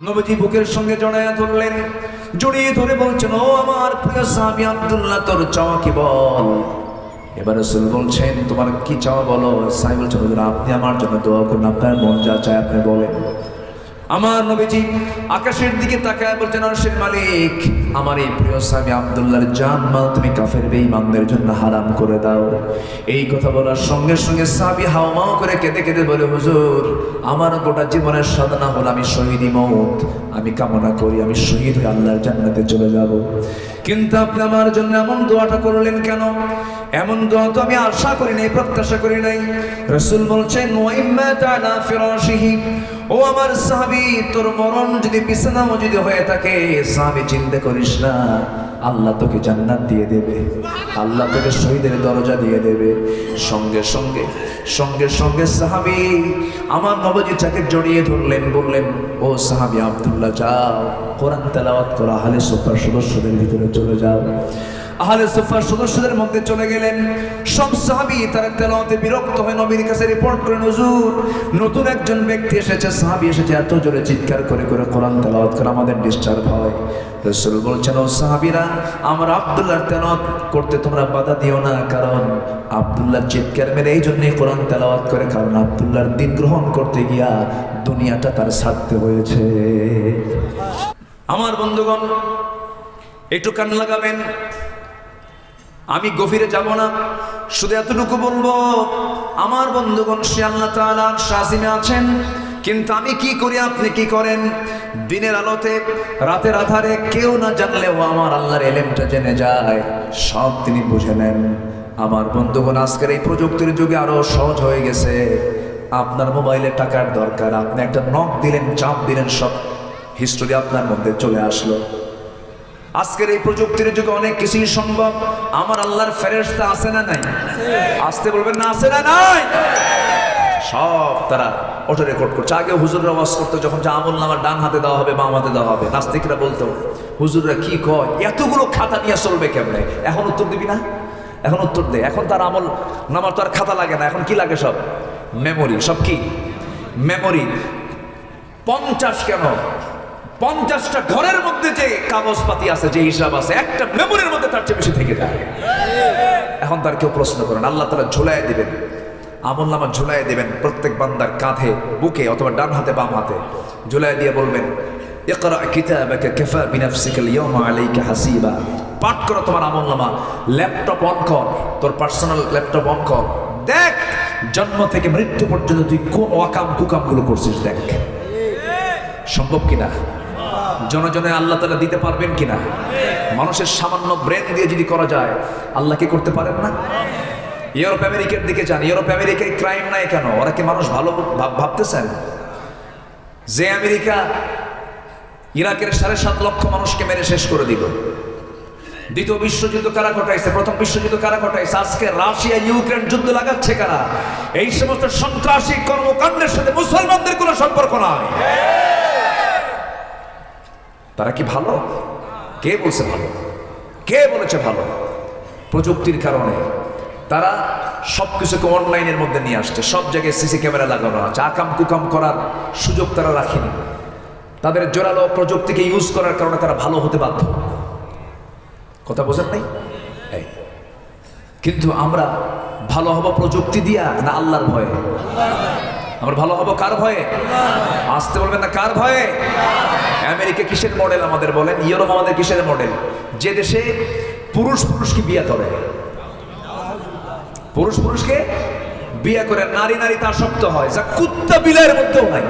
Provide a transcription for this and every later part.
নবজি বুকের সঙ্গে জড়াইয়া ধরলেন, জড়িয়ে ধরে বলছেন, ও আমার প্রিয় সাহাবি আব্দুল্লাহ, তোর চাওয়া কি বল? এবার রসুল বলছেন, তোমার কি চাওয়া বলো? সাই বলছেন আপনি আমার জন্য দোয়া করুন, আপনার মন যা চায় আপনি বলেন। আমার নবীজি আকাশের দিকে তাকায় বলছেন আরশের মালিক, আমার এই প্রিয় স্বামী আব্দুল্লাহর জান মাল তুমি কাফের বেঈমানদের জন্য হারাম করে দাও। এই কথা বলার সঙ্গে সঙ্গে সাবি হাওমাও করে কেঁদে কেঁদে বলে, হুজুর, আমার গোটা জীবনের সাধনা হল আমি শহীদি মৌত আমি কামনা করি, আমি শহীদ হয়ে আল্লাহর জান্নাতে চলে যাব। কিন্তু আপনি আমার জন্য এমন দোয়াটা করলেন কেন? এমন দোয়া তো আমি আশা করি নাই, প্রত্যাশা করি নাই। রসুল বলছেন ও আমার সাহাবি, তোর মরণ যদি বিছানাও যদি হয়ে থাকে, সাহাবি চিন্তা করিস না, আল্লাহ তোকে জান্নাত দিয়ে দেবে। আল্লাহ তোকে শহীদের দরজা দিয়ে দেবে। সঙ্গে সঙ্গে সঙ্গে সঙ্গে সাহাবি আমার নবজিটাকে জড়িয়ে ধরলেন, বললেন, ও সাহাবি আব্দুল্লাহ, যাও, কোরআন তেলাওয়াত করা হালে সোফার সদস্যদের ভিতরে চলে যাও। আহলে সুফার সদস্যদের মধ্যে চলে গেলেন। সব সাহাবি তারা তেলাওয়াতে বিরক্ত হয়ে নবীর কাছে রিপোর্ট করেন, হুজুর, নতুন একজন ব্যক্তি এসেছে। সাহাবি এসেছে এত জোরে চিৎকার করে করে কোরআন তেলাওয়াত করে আমাদের ডিস্টার্ব হয়। রসুল বলছেন, ও সাহাবিরা, আমার আব্দুল্লাহর তেলাওয়াত করতে তোমরা বাধা দিও না, কারণ আব্দুল্লাহর চিৎকার মেরে এই জন্যই কোরআন তেলাওয়াত করে, কারণ আব্দুল্লাহর দিন গ্রহণ করতে গিয়া দুনিয়াটা তার ছাড়তে হয়েছে। আমার বন্ধুগণ, একটু কান লাগাবেন। আমি গভীরে যাব না। শুধু এতটুকু বলব, আমার বন্ধুগণ, সে আল্লাহ তাআলার শাসিমে আছেন, কিন্তু আমি কি করি, আপনি কি করেন? দিনের আলোতে, রাতের আধারে কেউ না জানলেও আমার আল্লাহর এলেমটা জেনে যায়, সব তিনি বুঝে নেন। আমার বন্ধুগণ, আজকের এই প্রযুক্তির যুগে আরও সহজ হয়ে গেছে। আপনার মোবাইলে টাকার দরকার, আপনি একটা নখ দিলেন, চাপ দিলেন, সব হিস্টোরি আপনার মধ্যে চলে আসলো। আজকের এই প্রযুক্তির যুগে অনেক কিছুই সম্ভব। আমার আল্লাহর ফেরেশতা আছে না নাই? আসতে বলবেন না, আছে না নাই? সব তারা অটো রেকর্ড করছে। আগে হুজুররা ওয়াজ করতো, যখন যে আমল নামার ডান হাতে দেওয়া হবে, বাম হাতে দেওয়া হবে। নাস্তিকরা বলতো, হুজুররা কি কয়? এতগুলো খাতা নিয়ে চলবে কেমনে? এখন উত্তর দিবি না? এখন উত্তর দে। এখন তার আমল নামার তো আর খাতা লাগে না। এখন কি লাগে সব? মেমোরি। সব কি? মেমোরি। পঞ্চাশ কেন? পঞ্চাশটা ঘরের মধ্যে যে কাগজপাতি আছে, যে হিসাব আছে, একটা মেমোরির মধ্যে তার চেয়ে বেশি থেকে যায়। এখন তার কেউ প্রশ্ন করেন, আল্লাহ তালা ঝুলাই দিবেন, আমল নামা ঝুলাই দেবেন, প্রত্যেক বান্দার কাঁধে, বুকে অথবা ডান হাতে, বাম হাতে। ঝুলাই দিয়ে বলবেন পাঠ করো তোমার ল্যাপটপ তোর পার্সোনাল ল্যাপটপ দেখ, জন্ম থেকে মৃত্যু পর্যন্ত তুই কোন করছিস, দেখ। সম্ভব কিনা? জনজনে আল্লাহ তালা দিতে পারবেন কিনা? মানুষের সামান্য ব্রেন দিয়ে যদি করা যায়, আল্লাহ কি করতে পারেন না? ইউরোপ আমেরিকার দিকে যান। ইউরোপ আমেরিকায় ক্রাইম নাই কেন? ওরা কি মানুষ ভালো ভাব- ভাবতেছেন? যে আমেরিকা ইরাকের সাড়ে সাত লক্ষ মানুষকে মেরে শেষ করে দিল। দ্বিতীয় বিশ্বযুদ্ধ কারা ঘটাইছে? প্রথম বিশ্বযুদ্ধ কারা ঘটাইছে? আজকে রাশিয়া, ইউক্রেন যুদ্ধ লাগাচ্ছে কারা? এই সমস্ত সন্ত্রাসী কর্মকাণ্ডের সাথে মুসলমানদের কোনো সম্পর্ক নাই। তারা কি ভালো? কে বলছে ভালো? কে বলেছে ভালো? প্রযুক্তির কারণে। তারা সব কিছুকে অনলাইনের মধ্যে নিয়ে আসছে। সব জায়গায় সিসি ক্যামেরা লাগানো আছে। আকাম কুকাম করার সুযোগ তারা রাখেনি। তাদের জোরালো প্রযুক্তিকে ইউজ করার কারণে তারা ভালো হতে বাধ্য। কথা বোঝার নাই। কিন্তু আমরা ভালো হব প্রযুক্তি দিয়া না আল্লাহর ভয়ে? আমরা ভালো হব কার ভয়ে? আসতে বলবেন না কার ভয়ে? আমেরিকা কিসের মডেল আমাদের বলেন? ইউরোপ আমাদের কিসের মডেল যে দেশে পুরুষ পুরুষকে বিয়ে করে। পুরুষ পুরুষকে বিয়ে করে, নারী নারী তার শক্ত হয়। যা কুত্তা বিলাইয়ের মধ্যেও নাই।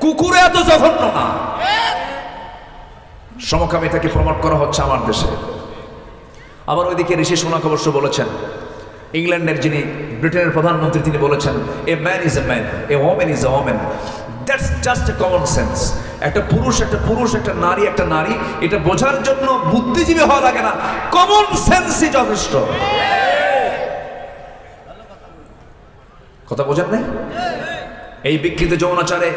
কুকুরে এত জঘন্য না। সমকামিতাকে প্রমোট করা হচ্ছে আমার দেশে। আবার ওইদিকে ঋষি সোনাক অবশ্য বলেছেন ইংল্যান্ডের যিনি ব্রিটেনের প্রধানমন্ত্রী, তিনি বলেছেন a man is a man a woman is a woman that's just a common sense একটা পুরুষ একটা পুরুষ, একটা নারী একটা নারী, এটা বোঝার জন্য বুদ্ধিজীবী হওয়া লাগে না। কমন সেন্সই যথেষ্ট। কথা বোঝেন নাই? এই বিকৃত যৌনাচারে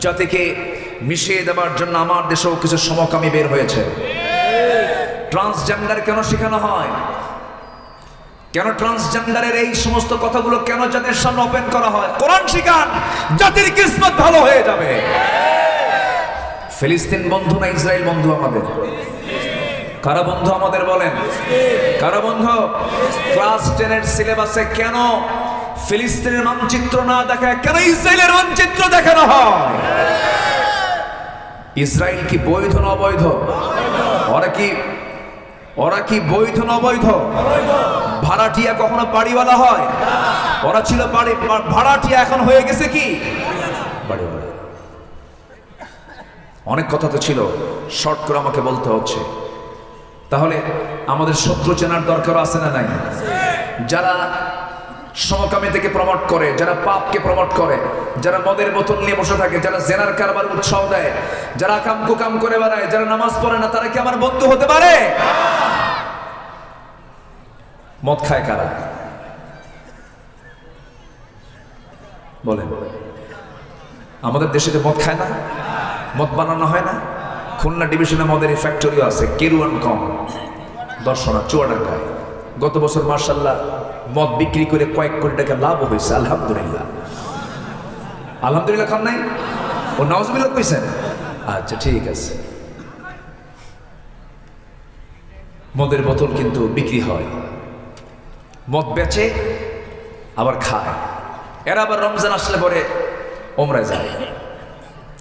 জাতিকে মিশিয়ে দেওয়ার জন্য আমার দেশেও কিছু সমকামী বের হয়েছে। ট্রান্সজেন্ডার কেন শেখানো হয়? কেন ট্রান্সজেন্ডারের এই সমস্ত কথাগুলো কেন জাতির সামনে ওপেন করা হয়? কোরআন শিখান, জাতির কিসমত ভালো হয়ে যাবে। ফিলিস্তিন বন্ধু না ইসরায়েল বন্ধু আমাদের? কারা বন্ধু আমাদের বলেন? কারা বন্ধু? ক্লাস টেনের সিলেবাসে কেন ফিলিস্তিনের মানচিত্র না দেখায়? কেন ইসরায়েলের মানচিত্র দেখানো হয়? ইসরায়েল কি বৈধ না অবৈধ? ওরা কি ওরা কি বৈধ না ভাড়াটিয়া কখনো বাড়িওয়ালা হয়? ওরা ছিল বাড়ি ভাড়াটিয়া এখন হয়ে গেছে কি? অনেক কথা তো ছিল, শর্ট করে আমাকে বলতে হচ্ছে। তাহলে আমাদের শত্রু চেনার দরকার আছে না নাই? যারা সমকামী থেকে প্রমোট করে, যারা পাপকে প্রমোট করে, যারা মদের বোতল নিয়ে বসে থাকে, যারা জেনার কারবার উৎসাহ দেয়, যারা কাম কুকাম করে বেড়ায়, যারা নামাজ পড়ে না, তারা কি আমার বন্ধু হতে পারে? মদ খায় কারা? বলেন। আমাদের দেশে যে মদ খায় না, মদ বানানো হয় না, খুলনা ডিভিশনে মদের ফ্যাক্টরিও আছে, কেরুয়ান কম, দর্শনা, চুয়াডাঙ্গায়। গত বছর মার্শাল্লাহ মদ বিক্রি করে কয়েক কোটি টাকা লাভ হয়েছে, আলহামদুলিল্লাহ। আলহামদুলিল্লাহ খান নাই? ও নওয়াজবিল্লাহ কইছেন? আচ্ছা ঠিক আছে। মদের বোতল কিন্তু বিক্রি হয়। মদ বেচে, আবার খায়। এরা আবার রমজান আসলে পরে ওমরায় যায়।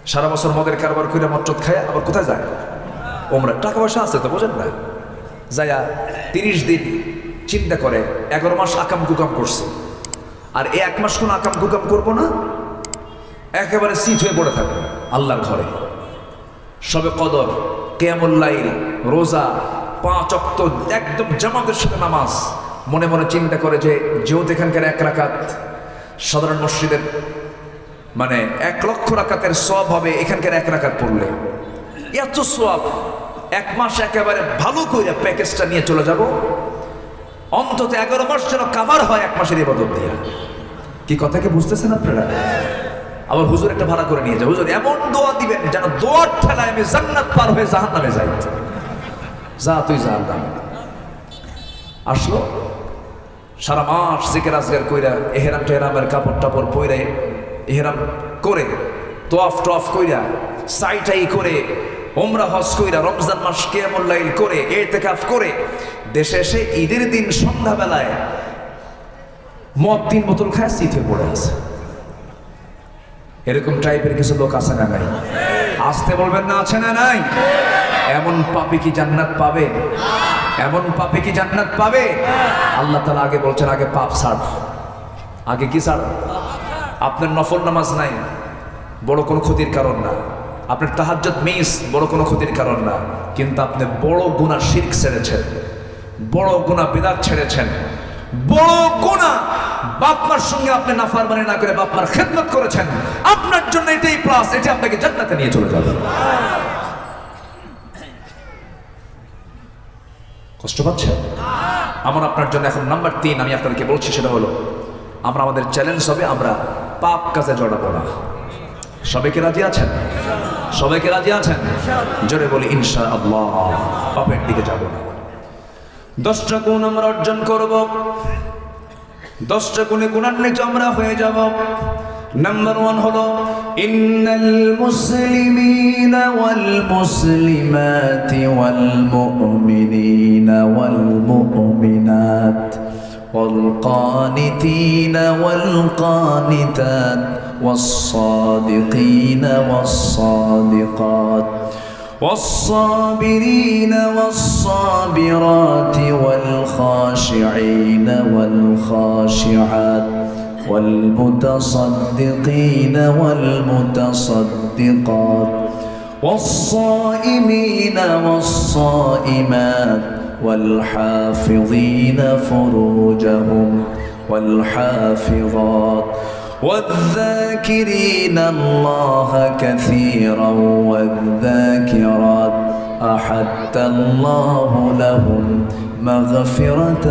সারা বছর মদের কারবার করে মদ খায়, আবার কোথায় যায়? ওমরা টাকা পয়সা আছে তো, বোঝেন না। যায়া তিরিশ দিন চিন্তা করে, এগারো মাস আকাম কুকাম করছে। আর এই এক মাস কোনো আকাম কুকাম করব না, একেবারে সিট হয়ে পড়ে থাকবে আল্লাহর ঘরে। সবে কদর কেয়ামুল্লাইল রোজা, পাঁচ অক্ত, একদম জামাতের সাথে নামাজ। মনে মনে চিন্তা করে যে, যেহেতু এখানকার এক রাকাত সাধারণ মসজিদের মানে এক লক্ষ রাকাতের সব হবে এখানকার এক রাকাত পড়লে। এত সব এক মাস একেবারে ভালো করে প্যাকেজটা নিয়ে চলে যাব। অন্তত এগারো মাস যেন কাভার হয় এক মাসের ইবাদত দিয়ে। কি কথা কি বুঝতেছেন আপনারা? আবার হুজুর একটা ভাড়া করে নিয়ে যাও হুজুর, এমন দোয়া দিবেন যেন দোয়ার ঠেলায় আমি জান্নাত পার হয়ে জাহান নামে যাই। যা তুই জাহান নামে আসলো। সারা মাস জিকের আজগার কইরা এহেরাম টেহেরামের কাপড় টাপড় পইরে এহেরাম করে, তোয়াফ টফ কইরা, সাইটাই করে ওমরা হজ কইরা, রমজান মাস কেয়ামুল্লাইল করে, এতেকাফ করে দেশে এসে ঈদের দিন সন্ধ্যাবেলায় মদ তিন বোতল খায় সিথে পড়ে আছে। এরকম টাইপের কিছু লোক আছে না নাই? আসতে বলবেন না, আছে না নাই? এমন পাপি কি জান্নাত পাবে? এমন পাপে কি জান্নাত পাবে? আল্লাহ তালা আগে বলছেন, আগে পাপ ছাড়। আগে কি ছাড়? আপনার নফল নামাজ নাই, বড় কোনো ক্ষতির কারণ না। আপনার তাহাজ্জত মিস, বড় কোনো ক্ষতির কারণ না। কিন্তু আপনি বড় গুণা শির্ক ছেড়েছেন। বড় গুণা বিদাত ছেড়েছেন। বড় গুণা বাপমার সঙ্গে আপনি নাফারমানি না করে বাপমার খেদমত করেছেন। আপনার জন্য এটাই প্লাস এটা আপনাকে জান্নাতে নিয়ে চলে যাবে। কষ্ট পাচ্ছেন? আমার আপনার জন্য এখন নাম্বার তিন আমি আপনাদেরকে বলছি, সেটা হলো, আমরা আমাদের চ্যালেঞ্জ হবে আমরা পাপ কাজে জড়াবো না। সবাইকে রাজি আছেন? সবাইকে রাজি আছেন? জোরে বলি ইনশা আল্লাহ পাপের দিকে যাব না। দশটা গুণ আমরা অর্জন করব দশটা গুণে গুণান্বিত আমরা হয়ে যাব নাম্বার ওয়ান হলো ইন্নাল মুসলিমিন ওয়াল মুসলিমাত ওয়াল মুমিনিন ওয়াল মুমিনাত والقانتين والقانتات والصادقين والصادقات والصابرين والصابرات والخاشعين والخاشعات والمتصدقين والمتصدقات والصائمين والصائمات والحافظين فروجهم والحافظات والذاكرين الله كثيرا والذاكرات أحد الله لهم مغفرة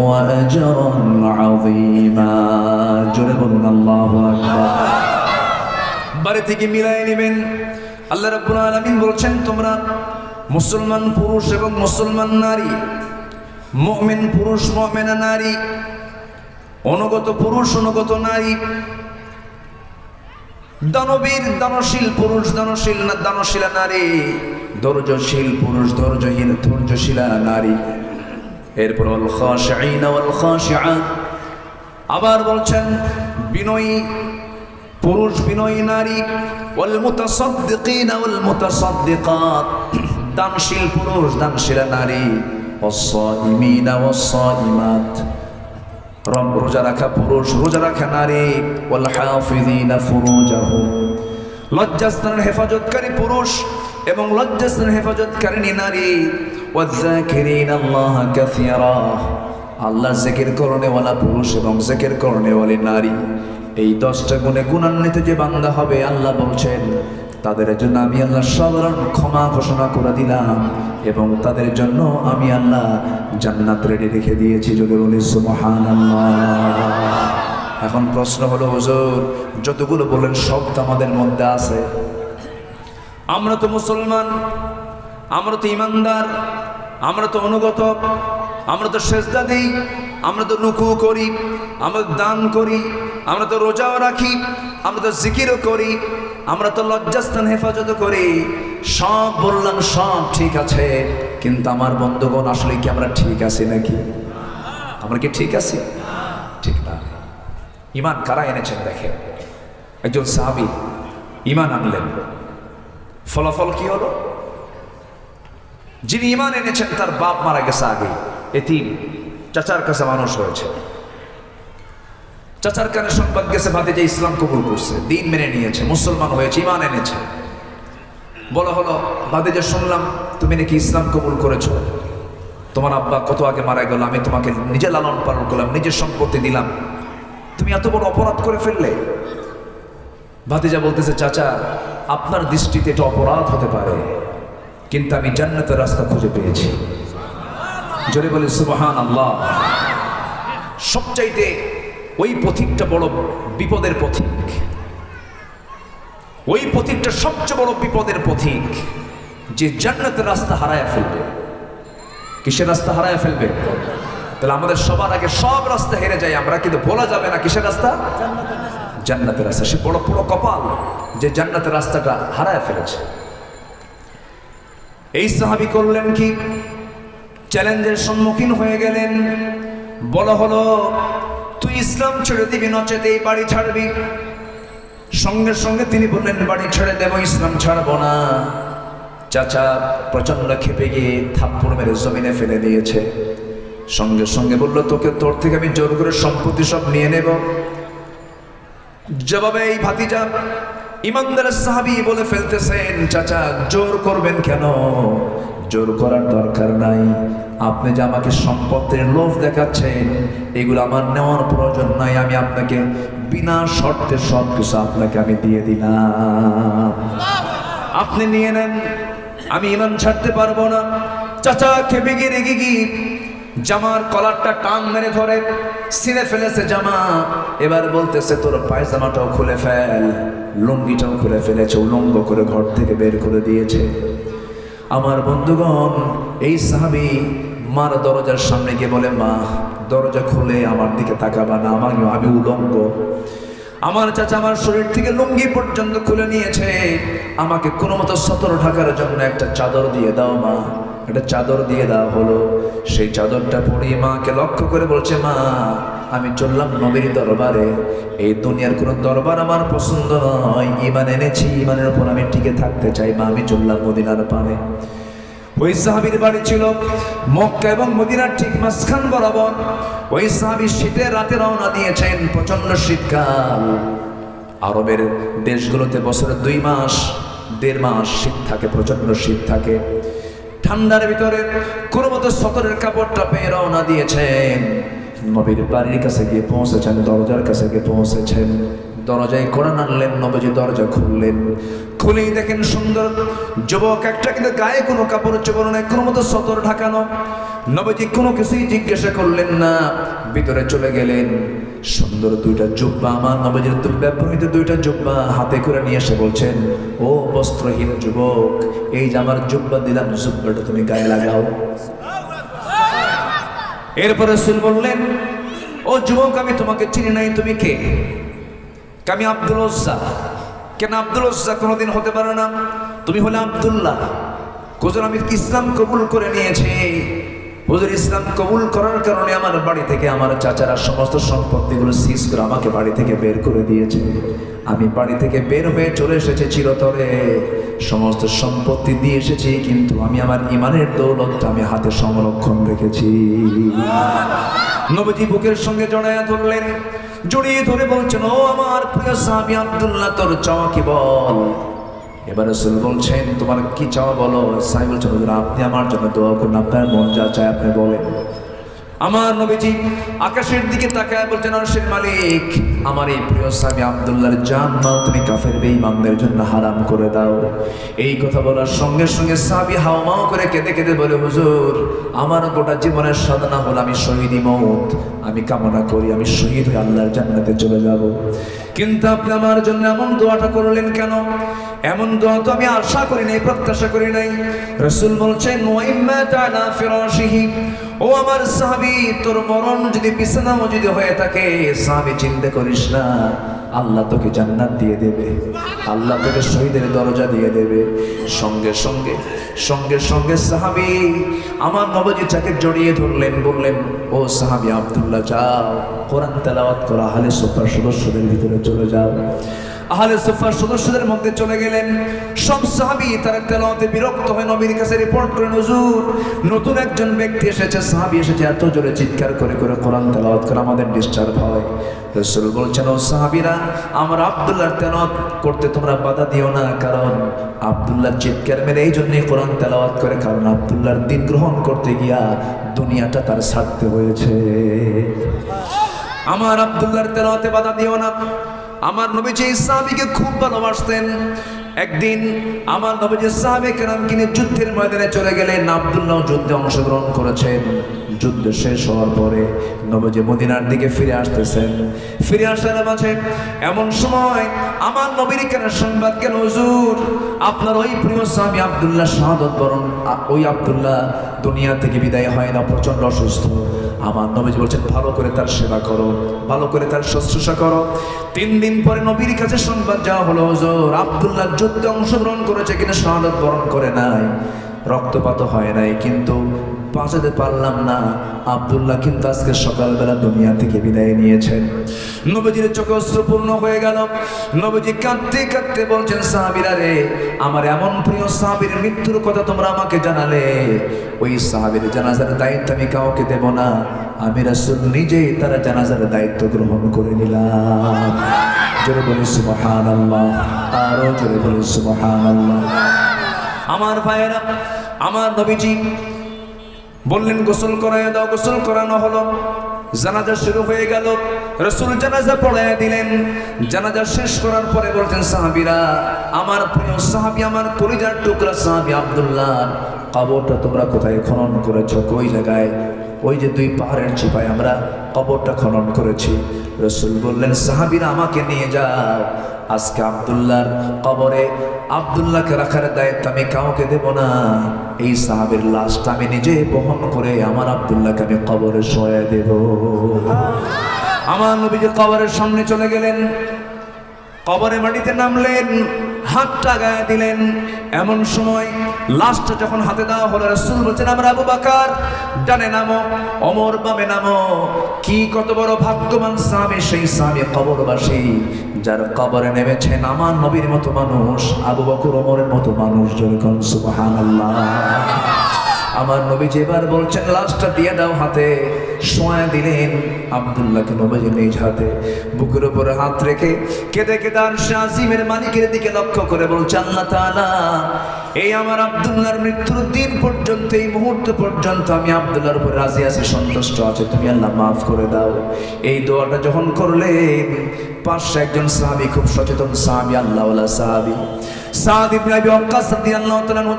وأجرا عظيما جربنا الله أكبر বাড়ি থেকে মিলাই নেবেন আল্লাহ রাব্বুল আলামিন বলছেন তোমরা মুসলমান পুরুষ এবং মুসলমান নারী মুমিন পুরুষ মুমিনা নারী অনুগত পুরুষ অনুগত নারী দানবীর দানশীল পুরুষ দানশীল না দানশীলা নারী ধৈর্যশীল পুরুষ, ধৈর্যহীন, ধৈর্যশীলা নারী। এরপর আবার বলছেন, বিনয়ী পুরুষ, বিনয়ী নারী। দানশীল পুরুষ, দানশীলা নারী। রোজা রাখা পুরুষ, রোজা রাখা নারী। লজ্জাস্থানের হেফাজতকারী পুরুষ এবং লজ্জাস্থানের হেফাজতকারিণী নারী, ওয়াজ্জাকিরিন আল্লাহ কাসীরা। আল্লাহ জিকির করণেওয়ালা পুরুষ এবং জিকির করণেওয়ালি নারী। এই দশটা গুণে গুণান্বিত যে বান্দা হবে, আল্লাহ বলছেন, তাদের জন্য আমি আল্লাহ সাধারণ ক্ষমা ঘোষণা করে দিলাম এবং তাদের জন্য আমি আল্লাহ জান্নাত রেডি রেখে দিয়েছি যদি বলি সুবহান এখন প্রশ্ন হলো, হুজুর, যতগুলো বলেন তো আমাদের মধ্যে আছে। আমরা তো মুসলমান, আমরা তো ইমানদার, আমরা তো অনুগত, আমরা তো সেজদা দিই, আমরা তো নুকু করি, আমরা দান করি, আমরা তো রোজাও রাখি, আমরা তো জিকিরও করি, আমরা তো লজ্জাস্থান হেফাজত করি। সব বললাম, সব ঠিক আছে, কিন্তু আমার বন্ধুগণ, আসলে কি আমরা ঠিক আছি নাকি? আমরা কি ঠিক আছি? ঠিক না। ইমান কারা এনেছেন দেখেন? একজন সাহাবি ইমান আনলেন। ফলাফল কি হলো? যিনি ইমান এনেছেন, তার বাপ মারা গেছে আগে এতিম, চাচার কাছে মানুষ হয়েছে। চাচার কানে সংবাদ গেছে ভাতে যে ইসলাম কবুল করছে, দিন মেনে নিয়েছে, মুসলমান হয়েছে ইমান এনেছে। বলা হলো ভাতে যে শুনলাম তুমি নাকি ইসলাম কবুল করেছ। তোমার আব্বা কত আগে মারা গেল, আমি তোমাকে নিজে লালন পালন করলাম, নিজের সম্পত্তি দিলাম। তুমি এত বড় অপরাধ করে ফেললে? ভাতিজা বলতেছে, চাচা আপনার দৃষ্টিতে এটা অপরাধ হতে পারে। কিন্তু আমি জান্নাতের রাস্তা খুঁজে পেয়েছি। জোরে বলে সুবহান আল্লাহ সবচাইতে ওই পথিকটা বড় বিপদের পথিক। ওই পথিকটা সবচেয়ে বড় বিপদের পথিক যে জান্নাতের রাস্তা হারায় ফেলবে। কিসের রাস্তা হারায় ফেলবে? তাহলে আমাদের সবার আগে সব রাস্তা হেরে যায়, আমরা কিন্তু বলা যাবে না, কিসের রাস্তা? জান্নাতের রাস্তা। সে বড় পুরো কপাল যে জান্নাতের রাস্তাটা হারায় ফেলেছে। এই সাহাবি করলেন কি? চ্যালেঞ্জের সম্মুখীন হয়ে গেলেন। বলা হলো, তুই ইসলাম ছেড়ে দিবি নচেত এই বাড়ি ছাড়বি। সঙ্গে সঙ্গে তিনি বললেন, বাড়ি ছেড়ে দেব, ইসলাম ছাড়বো না। চাচা প্রচণ্ড খেপে গিয়ে থাপ্পড় মেরে জমিনে ফেলে দিয়েছে। সঙ্গে সঙ্গে বলল, তোকে তোর থেকে আমি জোর করে সম্পত্তি সব নিয়ে নেব। জবাবে এই ভাতিজা ইমানদার সাহাবি বলে ফেলতেছেন, চাচা, জোর করবেন কেন? জোর করার দরকার নাই। আপনি যে আমাকে সম্পত্তির লোভ দেখাচ্ছেন, এগুলো আমার নেওয়ার প্রয়োজন নাই। আমি আপনাকে বিনা শর্তে সব কিছু আপনাকে আমি দিয়ে দিলাম। আপনি নিয়ে নেন, আমি ইমান ছাড়তে পারব না। চাচা খেপে গিয়ে রেগে গিয়ে জামার কলারটা টান মেরে ধরে সিনে ফেলেছে জামা। এবার বলতেছে, তোর পায়জামাটাও খুলে ফেল, লুঙ্গিটাও খুলে ফেলেছে, উলঙ্গ করে ঘর থেকে বের করে দিয়েছে। আমার বন্ধুগণ, এই সাহাবি মার দরজার সামনে গিয়ে বলে, মা, দরজা খুলে আমার দিকে তাকাবা না, আমার আমি উলঙ্গ। আমার চাচা আমার শরীর থেকে লুঙ্গি পর্যন্ত খুলে নিয়েছে। আমাকে কোনো মতো সতর ঢাকার জন্য একটা চাদর দিয়ে দাও, মা। একটা চাদর দিয়ে দেওয়া হলো। সেই চাদরটা পরিয়ে মাকে লক্ষ্য করে বলছে, মা, আমি চললাম নবীর দরবারে। এই দুনিয়ার কোনো দরবার আমার পছন্দ নয়। ইমান এনেছি ইমানের উপর আমি টিকে থাকতে চাই। মা, আমি চললাম মদিনার পানে। ওই সাহাবির বাড়ি ছিল মক্কা এবং মদিনার ঠিক মাঝখান বরাবর। ওই সাহাবি শীতে রাতে রওনা দিয়েছেন প্রচণ্ড শীতকাল। আরবের দেশগুলোতে বছরে দুই মাস, দেড় মাস শীত থাকে প্রচণ্ড শীত থাকে। ঠান্ডার ভিতরে কোনো মতো সতরের কাপড়টা পেয়ে রওনা দিয়েছেন। নবীর বাড়ির কাছে গিয়ে পৌঁছেছেন, দরজার কাছে গিয়ে পৌঁছেছেন। দরজায় কোরআন আনলেন, নবীজি দরজা খুললেন। খুলেই দেখেন সুন্দর যুবক, একটা কিন্তু গায়ে কোনো কাপড় চোপড় নেই, কোনো মতো সতর ঢাকানো। নবীজি কোনো কিছুই জিজ্ঞাসা করলেন না, ভিতরে চলে গেলেন। সুন্দর দুইটা জুব্বা আমার নবীজির ব্যবহৃত দুইটা জুব্বা হাতে করে নিয়ে এসে বলছেন, ও বস্ত্রহীন যুবক, এই যে আমার জুব্বা দিলাম, জুব্বাটা তুমি গায়ে লাগাও। এরপরে সুল বললেন, ও যুবক, আমি তোমাকে চিনি নাই, তুমি কে? আমি আব্দুল ওজ্জা কেন আব্দুল রজ্জাক কোনোদিন হতে পারে না? তুমি হলে আব্দুল্লাহ কোজন আমি ইসলাম কবুল করে নিয়েছি। হুজুর ইসলাম কবুল করার কারণে আমার বাড়ি থেকে আমার চাচারা সমস্ত সম্পত্তিগুলো সিজ করে আমাকে বাড়ি থেকে বের করে দিয়েছে। আমি বাড়ি থেকে বের হয়ে চলে এসেছি চিরতরে। সমস্ত সম্পত্তি দিয়ে এসেছি, কিন্তু আমি আমার ইমানের দৌলতটা আমি হাতে সংরক্ষণ রেখেছি। নবজি বুকের সঙ্গে জড়াইয়া ধরলেন, জড়িয়ে ধরে বলছেন, ও আমার প্রিয় সাহাবি আব্দুল্লাহ, তোর চাওয়া কি বল? এবার রসুল বলছেন, তোমার কি চাওয়া বলো? সাই বলছেন আপনি আমার জন্য দোয়া করুন, আপনার মন যা চায় আপনি বলেন। আমার নবীজি আকাশের দিকে তাকায় বলছেন আরশের মালিক, আমার এই প্রিয় স্বামী আব্দুল্লাহর জান মাল তুমি কাফের বেঈমানদের জন্য হারাম করে দাও। এই কথা বলার সঙ্গে সঙ্গে সাহাবী হাওমাও করে কেঁদে কেঁদে বলে, হুজুর, আমার গোটা জীবনের সাধনা হল আমি শহীদি মৌত আমি কামনা করি, আমি শহীদ হয়ে আল্লাহর জান্নাতে চলে যাব। কিন্তু আপনি আমার জন্য এমন দোয়াটা করলেন কেন? এমন দোয়া তো আমি আশা করি নাই, প্রত্যাশা করি নাই। রসুল বলছেন ও আমার সাহাবী, তোর মরণ যদি বিছানাও যদি হয়ে থাকে, সাহাবী চিন্তা করিস না, আল্লাহ তোকে জান্নাত দিয়ে দেবে। আল্লাহ তোকে শহীদের দরজা দিয়ে দেবে। সঙ্গে সঙ্গে সঙ্গে সঙ্গে সাহাবী আমার নবজিটাকে জড়িয়ে ধরলেন, বললেন, ও সাহাবী আব্দুল্লাহ, যাও, কোরআন তেলাওয়াত করা, আহলে সোফার সদস্যদের ভিতরে চলে যাও। আহলে সুফার সদস্যদের মধ্যে চলে গেলেন। সব সাহাবি তারা তেলাওয়াতে বিরক্ত হয়ে নবীর কাছে রিপোর্ট করেন, হুজুর, নতুন একজন ব্যক্তি এসেছে। সাহাবি এসেছে এত জোরে চিৎকার করে করে কোরআন তেলাওয়াত করে আমাদের ডিস্টার্ব হয়। রসুল বলছেন, ও সাহাবিরা, আমার আব্দুল্লাহর তেলাওয়াত করতে তোমরা বাধা দিও না, কারণ আব্দুল্লাহ চিৎকার মেরে এই জন্যই কোরআন তেলাওয়াত করে, কারণ আব্দুল্লাহর দিন গ্রহণ করতে গিয়া দুনিয়াটা তার ছাড়তে হয়েছে। আমার আব্দুল্লাহর তেলাওয়াতে বাধা দিও না। আমার নবীজি ইসলামীকে খুব ভালোবাসতেন। একদিন আমার নবীজি সাহাবে কেরাম কিনে যুদ্ধের ময়দানে চলে গেলেন, আবদুল্লাহ যুদ্ধে অংশগ্রহণ করেছেন। যুদ্ধ শেষ হওয়ার পরে নবজি মদিনার দিকে ফিরে আসতেছেন। ফিরে আসার মাঝে এমন সময় আমার নবীর কেন সংবাদ কেন, হুজুর, আপনার ওই প্রিয় স্বামী আব্দুল্লাহ শাহাদত বরণ, ওই আব্দুল্লাহ দুনিয়া থেকে বিদায় হয় না প্রচণ্ড অসুস্থ। আমার নবীজি বলছেন, ভালো করে তার সেবা করো, ভালো করে তার শুশ্রূষা করো। তিন দিন পরে নবীর কাছে সংবাদ যাওয়া হলো, হুজুর, আবদুল্লাহ যুদ্ধে অংশগ্রহণ করেছে কিনা, শাহাদত বরণ করে নাই। রক্তপাত হয় নাই, কিন্তু বাঁচাতে পারলাম না। আব্দুল্লাহ কিন্তু আজকে সকালবেলা দুনিয়া থেকে বিদায় নিয়েছেন। নবীজির চোখে অস্ত্রপূর্ণ হয়ে গেল। নবীজি কাঁদতে কাঁদতে বলছেন, সাহাবিরা রে, আমার এমন প্রিয় সাহাবির মৃত্যুর কথা তোমরা আমাকে জানালে। ওই সাহাবির জানাজার দায়িত্ব আমি কাউকে দেব না। আমি রাসূল নিজেই তারা জানাজার দায়িত্ব গ্রহণ করে নিলাম। জোরে বলি সুবহানাল্লাহ। আরও জোরে বলি সুবহানাল্লাহ। আমার ভাইয়েরা, আমার নবীজি বললেন, গোসল করাইয়া দাও, গোসল করানো হলো। জানাজা শুরু হয়ে গেল। রসুল জানাজা পড়াইয়া দিলেন। জানাজা শেষ করার পরে বলছেন, সাহাবিরা, আমার প্রিয় সাহাবি, আমার পরিজার টুকরা সাহাবি আব্দুল্লাহ, কবরটা তোমরা কোথায় খনন করেছ? কই জায়গায়? ওই যে দুই পাহাড়ের চিপায় আমরা কবরটা খনন করেছি। রসুল বললেন, সাহাবিরা, আমাকে নিয়ে যাও। আজকে আব্দুল্লাহর কবরে আব্দুল্লাহকে রাখার দায়িত্ব আমি কাউকে দেব না। এই সাহাবের লাশটা আমি নিজে বহন করে আমার আবদুল্লাহকে আমি কবরে শোয়া দেব। আমার নবীজি কবরের সামনে চলে গেলেন। কবরে মাটিতে নামলেন। হাতটা গায়ে দিলেন। এমন সময় লাশটা যখন হাতে দেওয়া হলো, রসুল বলছেন, আমরা আবু বাকার। ডানে নামো, অমর বামে নামো। কি কত বড় ভাগ্যবান সাহাবি, সেই সাহাবি কবরবাসী, যার কবরে নেমেছেন আমার নবীর মতো মানুষ, আবু বকর ওমরের মতো মানুষ যেরকম সুবহানাল্লাহ। আমার নবীজি এবার বলছেন, লাশটা দিয়ে দাও হাতে। সোয়া দিলেন আব্দুল্লাহকে নবীজি নিজ হাতে। বুকের উপরে হাত রেখে কেঁদে কেঁদে আর আজিমের মালিকের দিকে লক্ষ্য করে বলছে, আল্লাহ তাআলা, এই আমার আব্দুল্লাহর মৃত্যুর দিন পর্যন্ত, এই মুহূর্ত পর্যন্ত আমি আব্দুল্লাহর উপর রাজি আছি, সন্তুষ্ট আছে। তুমি আল্লাহ মাফ করে দাও। এই দোয়াটা যখন করলেন, পাশে একজন সাহাবী, খুব সচেতন সাহাবী, আল্লাহওয়ালা সাহাবী।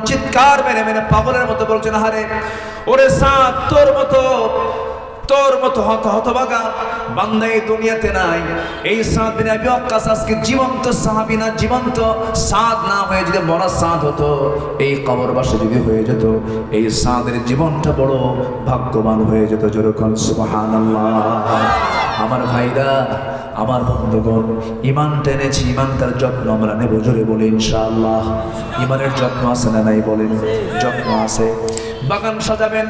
চিৎকার মেরে মেরে পাগলের মতো বলছেন হারে ওরে সাদ তোর মতো তোর মতো হত হতবাগা বান্দা এই দুনিয়াতে নাই। এই সাদ বিন আবি ওয়াক্কাস আজকে জীবন্ত সাহাবী না, জীবন্ত সাদ না হয়ে যদি মরা সাদ হতো, এই কবরবাসী যদি হয়ে যেত, এই সাদের জীবনটা বড় ভাগ্যবান হয়ে যেত। যেরকম সুবহানাল্লাহ। আমার ভাইরা, আমার বন্ধুগণ ইমান টেনেছি ইমান তার যত্ন আমরা নেব, জোরে বলি ইনশাআল্লাহ। ইমানের যত্ন আছে না নাই বলেন? যত্ন আছে। বাগান সাজাবেন,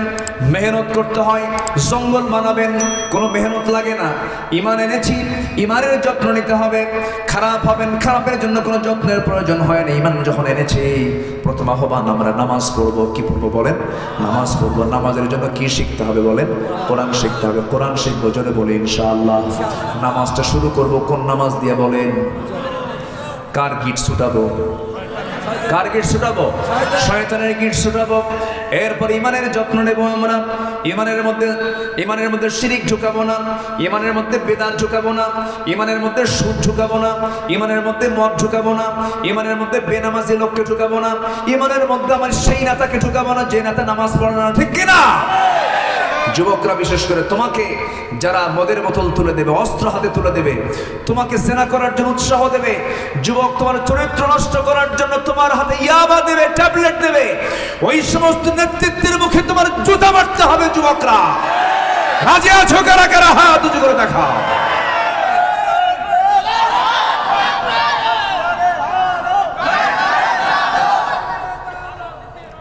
মেহনত করতে হয়, জঙ্গল বানাবেন, কোনো মেহনত লাগে না। ইমান এনেছি, ইমানের যত্ন নিতে হবে। খারাপ হবেন, খারাপের জন্য কোনো যত্নের প্রয়োজন হয় না। ইমান যখন এনেছি, প্রথম আহ্বান আমরা নামাজ পড়ব, কি পড়ব বলেন? নামাজ পড়ব। নামাজের জন্য কি শিখতে হবে বলেন? কোরআন শিখতে হবে। কোরআন শিখব জন্য বলি ইনশাআল্লাহ। নামাজটা শুরু করব, কোন নামাজ দিয়ে বলেন? কার গিট ছুটাবো? কার গিট ছুটাবো শয়তানের। গিট ছুটাবো এরপর ইমানের যত্ন নেব আমরা ইমানের মধ্যে ইমানের মধ্যে শিরিক ঢুকাবো না। ইমানের মধ্যে বেদান ঢুকাবো না। ইমানের মধ্যে সুদ ঢুকাবো না। ইমানের মধ্যে মদ ঢুকাবো না। ইমানের মধ্যে বেনামাজি লোককে ঢুকাবো না। ইমানের মধ্যে আমার সেই নেতাকে ঢুকাবো না যে নেতা নামাজ পড়ে না। ঠিক কিনা? যুবকরা বিশেষ করে তোমাকে যারা মদের বোতল তুলে দেবে, অস্ত্র হাতে তুলে দেবে, তোমাকে সেনা করার জন্য উৎসাহ দেবে, যুবক তোমার চরিত্র নষ্ট করার জন্য তোমার হাতে ইয়াবা দেবে, ট্যাবলেট দেবে, ওই সমস্ত নেতৃত্বের মুখে তোমার জুতা মারতে হবে যুবকরা। রাজি আছো কারা কারা? হাত উঁচু করে দেখা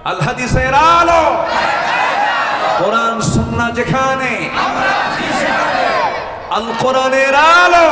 আল হাদিসের আলো। যেখানে আল কোরআনের আলো।